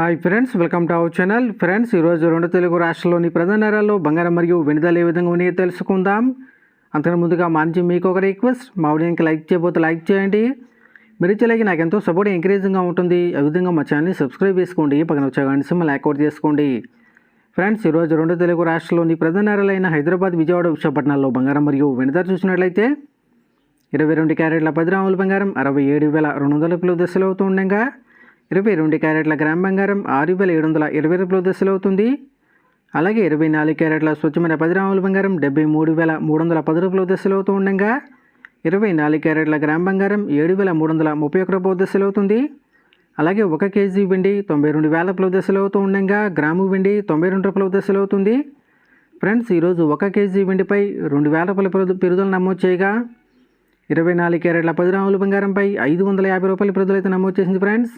Hi friends welcome to our channel friends ఈరోజు రెండు తెలుగు రాష్ట్రాల్లోని ప్రధాన నగరాల్లో బంగారం మరియు వెనుదల ఏ విధంగా ఉన్నాయో తెలుసుకుందాం. అంతకు ముందుగా మా నుంచి మీకు ఒక రిక్వెస్ట్ మా వీడియోకి లైక్ చేయబోతే లైక్ చేయండి. మీరు ఇచ్చేలాగే నాకు ఎంతో సపోర్ట్ ఎంకరేజింగ్గా ఉంటుంది. ఆ విధంగా మా ఛానల్ని సబ్స్క్రైబ్ చేసుకోండి. పక్కన వచ్చే గంట సింహల్ చేసుకోండి. ఫ్రెండ్స్ ఈరోజు రెండు తెలుగు రాష్ట్రాల్లోని ప్రధాన నగరాలైన హైదరాబాద్ విజయవాడ విశాఖపట్నాల్లో బంగారం మరియు వెనుదల చూసినట్లయితే ఇరవై రెండు క్యారెట్ల పది గ్రాముల బంగారం అరవై ఏడు వేల రెండు వందల రూపాయలు దశలు అవుతుండగా ఇరవై రెండు క్యారెట్ల గ్రామ్ బంగారం ఆరు వేల ఏడు వందల ఇరవై రూపాయల దశలు అవుతుంది అలాగే ఇరవై నాలుగు క్యారెట్ల స్వచ్ఛమైన పది గ్రాముల బంగారం డెబ్బై మూడు వేల మూడు వందల పది రూపాయల దశలు అవుతూ ఉండగా ఇరవై నాలుగు క్యారెట్ల గ్రామ్ బంగారం ఏడు వేల మూడు వందల ముప్పై ఒక రూపాయల దశలు అవుతుంది అలాగే ఒక కేజీ వెండి తొంభై రెండు వేల రూపాయల దశలు అవుతూ ఉండగా గ్రాము వెండి తొంభై రెండు రూపాయల దశలు అవుతుంది ఫ్రెండ్స్ ఈరోజు ఒక కేజీ వెండిపై రెండు వేల రూపాయల పెరుగు- పెరుగుదల నమోదు చేయగా ఇరవై నాలుగు క్యారెట్ల పది గ్రాముల బంగారంపై ఐదు వందల యాభై రూపాయల పెరుగుదల అయితే నమోదు చేసింది ఫ్రెండ్స్.